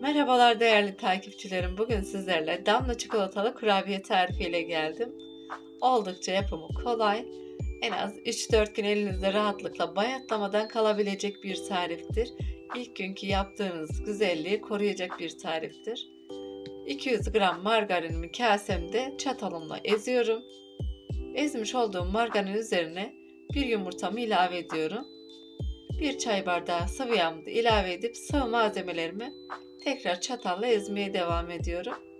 Merhabalar değerli takipçilerim. Bugün sizlerle damla çikolatalı kurabiye tarifiyle geldim. Oldukça yapımı kolay. En az 3-4 gün elinizde rahatlıkla bayatlamadan kalabilecek bir tariftir. İlk günkü yaptığınız güzelliği koruyacak bir tariftir. 200 gram margarinimi kasemde çatalımla eziyorum. Ezmiş olduğum margarin üzerine bir yumurtamı ilave ediyorum. Bir çay bardağı sıvı yağımı ilave edip sıvı malzemelerimi tekrar çatalla ezmeye devam ediyorum.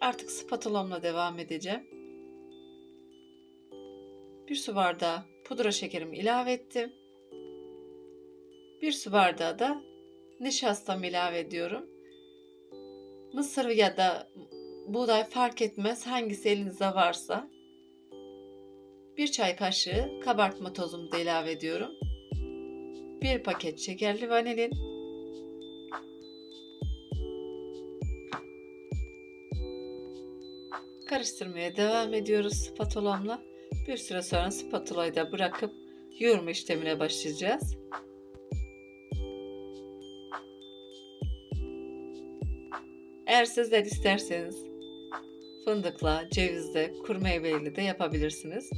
Artık spatulamla devam edeceğim. Bir su bardağı pudra şekerimi ilave ettim. Bir su bardağı da nişastamı ilave ediyorum. Mısır ya da buğday fark etmez hangisi elinizde varsa. Bir çay kaşığı kabartma tozumu da ilave ediyorum. Bir paket şekerli vanilin. Karıştırmaya devam ediyoruz spatulamla. Bir süre sonra spatulayı da bırakıp yoğurma işlemine başlayacağız. Eğer sizler isterseniz fındıkla, cevizle, kuru meyveyle de yapabilirsiniz.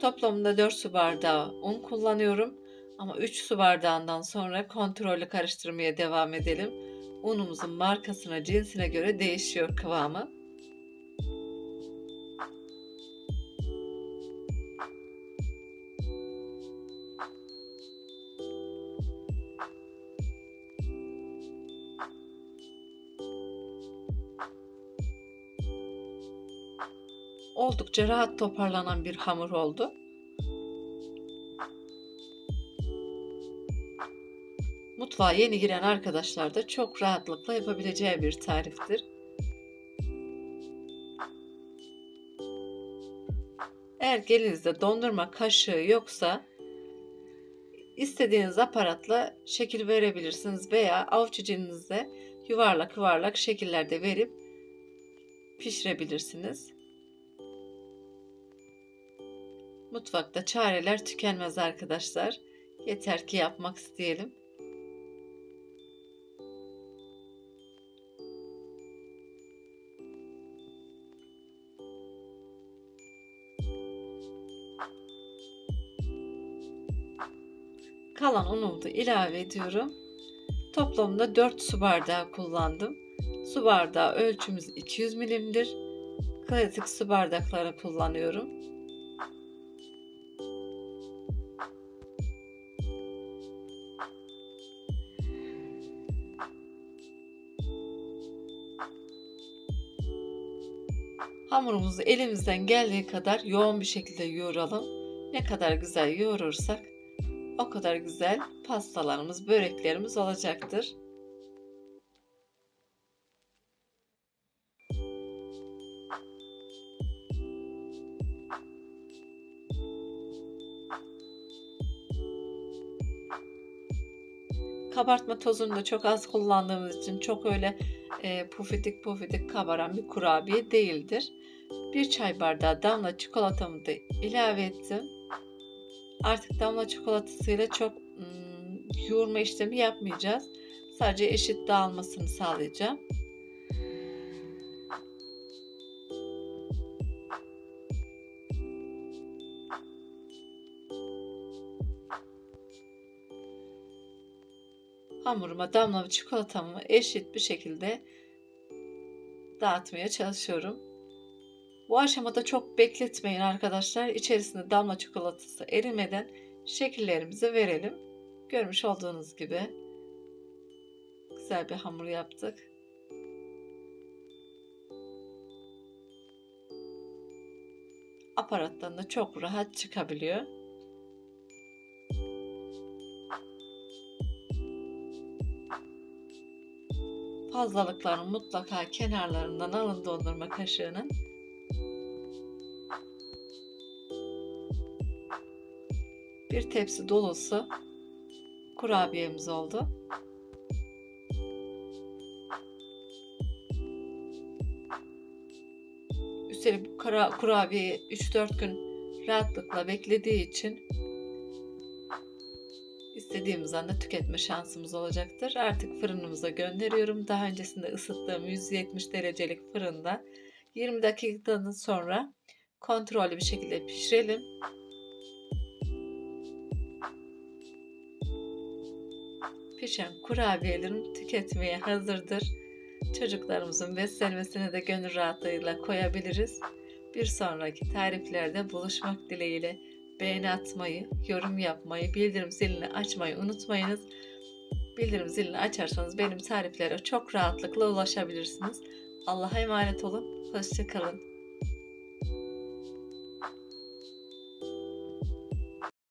Toplamda 4 su bardağı un kullanıyorum. Ama 3 su bardağından sonra kontrollü karıştırmaya devam edelim. Unumuzun markasına, cinsine göre değişiyor kıvamı. Oldukça rahat toparlanan bir hamur oldu. Mutfağa yeni giren arkadaşlar da çok rahatlıkla yapabileceği bir tariftir. Eğer gelinizde dondurma kaşığı yoksa istediğiniz aparatla şekil verebilirsiniz veya avuç içinizde yuvarlak yuvarlak şekillerde verip pişirebilirsiniz. Mutfakta çareler tükenmez arkadaşlar. Yeter ki yapmak isteyelim. Kalan unumu da ilave ediyorum. Toplamda 4 su bardağı kullandım. Su bardağı ölçümüz 200 milimdir. Klasik su bardakları kullanıyorum. Hamurumuzu elimizden geldiği kadar yoğun bir şekilde yoğuralım. Ne kadar güzel yoğurursak o kadar güzel pastalarımız, böreklerimiz olacaktır. Kabartma tozunu da çok az kullandığımız için çok öyle e, pufidik pufidik kabaran bir kurabiye değildir. Bir çay bardağı damla çikolatamı da ilave ettim. Artık damla çikolatasıyla çok ım, yoğurma işlemi yapmayacağız. Sadece eşit dağılmasını sağlayacağım. hamuruma damla çikolatamı eşit bir şekilde dağıtmaya çalışıyorum. Bu aşamada çok bekletmeyin arkadaşlar. İçerisinde damla çikolatası erimeden şekillerimizi verelim. Görmüş olduğunuz gibi güzel bir hamur yaptık. Aparattan da çok rahat çıkabiliyor. Fazlalıkların mutlaka kenarlarından alın dondurma kaşığının. Bir tepsi dolusu kurabiyemiz oldu. Üstelik bu kara, kurabiye 3-4 gün rahatlıkla beklediği için istediğimiz anda tüketme şansımız olacaktır. Artık fırınımıza gönderiyorum. Daha öncesinde ısıttığım 170 derecelik fırında 20 dakikadan sonra kontrollü bir şekilde pişirelim. Pişen kurabiyelerim tüketmeye hazırdır. Çocuklarımızın beslenmesine de gönül rahatlığıyla koyabiliriz. Bir sonraki tariflerde buluşmak dileğiyle beğeni atmayı, yorum yapmayı, bildirim zilini açmayı unutmayınız. Bildirim zilini açarsanız benim tariflere çok rahatlıkla ulaşabilirsiniz. Allah'a emanet olun. Hoşçakalın.